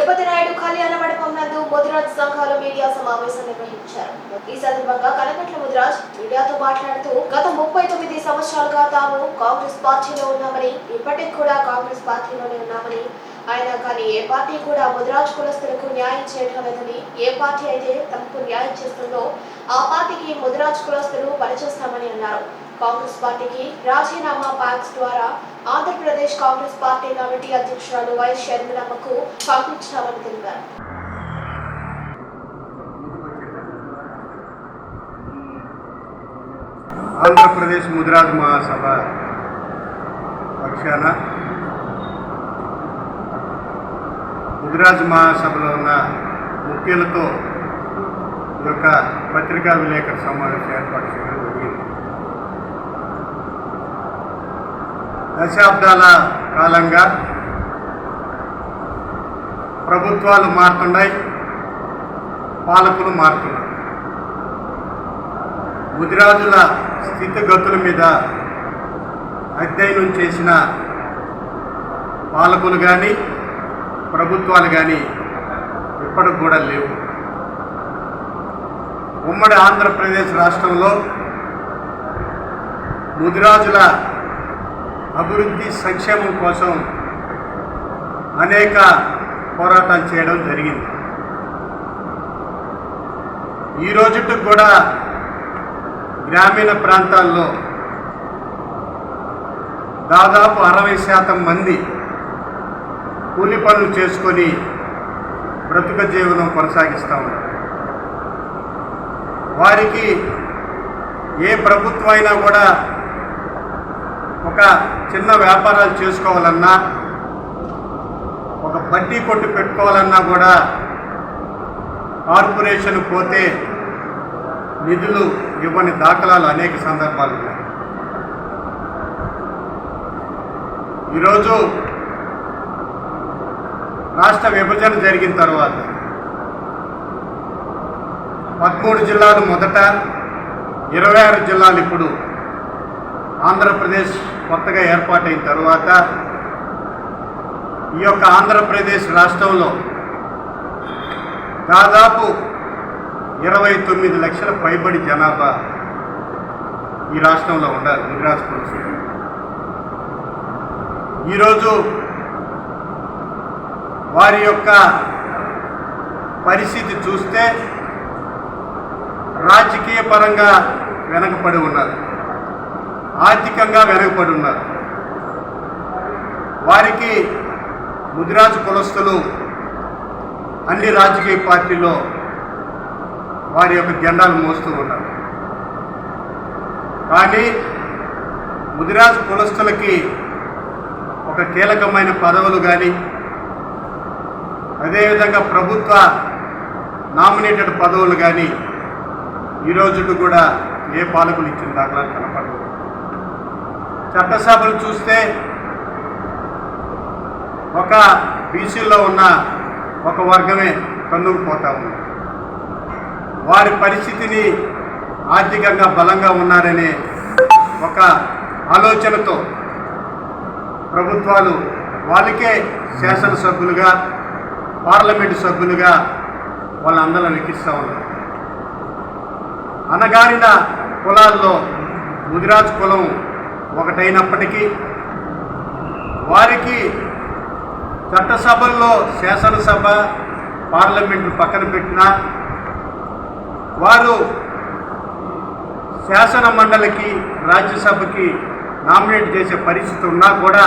తిరుపతి నాయుడు కళ్యాణ మండపం నందు ముదిరాజ్ సంఘాలు మీడియా సమావేశం నిర్వహించారు. ఈ సందర్భంగా కనకట్ల ముదిరాజ్ మీడియాతో మాట్లాడుతూ గత ముప్పై తొమ్మిది సంవత్సరాలుగా తాము కాంగ్రెస్ పార్టీలో ఉన్నామని ఇప్పటికి కూడా కాంగ్రెస్ పార్టీలోనే ఉన్నామని ఆయన కానీ ఏ పార్టీ కూడా ముదిరాజ్ కులస్తులకు న్యాయం చేయడం లేదని ఏ పార్టీ అయితే తమకు న్యాయం చేస్తుందో ఆ పార్టీకి ముదిరాజ్ కులస్తులు పనిచేస్తామని అన్నారు. కాంగ్రెస్ పార్టీకి రాజీనామా ప్యాక్స్ ద్వారా ఆంధ్రప్రదేశ్ కాంగ్రెస్ పార్టీ కమిటీ అధ్యక్షురాలు వైఎస్ షర్మిలమ్మకు పంపించామని తెలిపారు. ఆంధ్రప్రదేశ్ ముదిరాజ్ మహాసభ పక్షాన ముదిరాజ్ మహాసభలో ఉన్న ముఖ్యులతో ఈ యొక్క పత్రికా విలేకరుల సమావేశం ఏర్పాటు చేయడం దశాబ్దాల కాలంగా ప్రభుత్వాలు మారుతున్నాయి పాలకులు మారుతున్నాయి ముదిరాజుల స్థితిగతుల మీద అధ్యయనం చేసిన పాలకులు కానీ ప్రభుత్వాలు కానీ ఇప్పటికి కూడా లేవు. ఉమ్మడి ఆంధ్రప్రదేశ్ రాష్ట్రంలో ముదిరాజుల అభివృద్ధి సంక్షేమం కోసం అనేక పోరాటాలు చేయడం జరిగింది. ఈ రోజుకు కూడా గ్రామీణ ప్రాంతాల్లో దాదాపు అరవై శాతం మంది కూలి పనులు చేసుకొని బ్రతుక జీవనం కొనసాగిస్తూ ఉన్నారు. వారికి ఏ ప్రభుత్వం అయినా కూడా ఒక చిన్న వ్యాపారాలు చేసుకోవాలన్నా ఒక బడ్డీ కొట్టు పెట్టుకోవాలన్నా కూడా కార్పొరేషన్ పోతే నిధులు ఇవ్వని దాఖలాలు అనేక సందర్భాలు ఉన్నాయి. ఈరోజు రాష్ట్ర విభజన జరిగిన తర్వాత పదమూడు జిల్లాలు మొదట ఇరవై ఆరు జిల్లాలు ఇప్పుడు ఆంధ్రప్రదేశ్ కొత్తగా ఏర్పాటైన తర్వాత ఈ యొక్క ఆంధ్రప్రదేశ్ రాష్ట్రంలో దాదాపు ఇరవై తొమ్మిది లక్షల పైబడి జనాభా ఈ రాష్ట్రంలో ఉండాలి గుజరాత్ పురుషులు ఈరోజు వారి యొక్క పరిస్థితి చూస్తే రాజకీయ పరంగా వెనకబడి ఉన్నారు. ఆర్థికంగా వెనకపడి ఉన్నారు. వారికి ముదిరాజు కులస్తులు అన్ని రాజకీయ పార్టీల్లో వారి యొక్క జెండాలు మోస్తూ ఉన్నారు. కానీ ముదిరాజు కులస్తులకి ఒక కీలకమైన పదవులు కానీ అదేవిధంగా ప్రభుత్వ నామినేటెడ్ పదవులు కానీ ఈ రోజుకు కూడా ఏ పాలకులు ఇచ్చిన దాకా కనపడవు చట్టసభలు చూస్తే ఒక బీసీలో ఉన్న ఒక వర్గమే కన్నుకుపోతా ఉంది. వారి పరిస్థితిని ఆర్థికంగా బలంగా ఉన్నారనే ఒక ఆలోచనతో ప్రభుత్వాలు వాళ్ళకే శాసనసభ్యులుగా పార్లమెంటు సభ్యులుగా వాళ్ళందరూ లెక్కిస్తూ ఉన్నారు. అనగారిన కులాల్లో ముదిరాజ్ కులం ఒకటైనప్పటికీ వారికి చట్టసభల్లో శాసనసభ పార్లమెంటు పక్కన పెట్టినా వారు శాసన మండలికి రాజ్యసభకి నామినేట్ చేసే పరిస్థితి ఉన్నా కూడా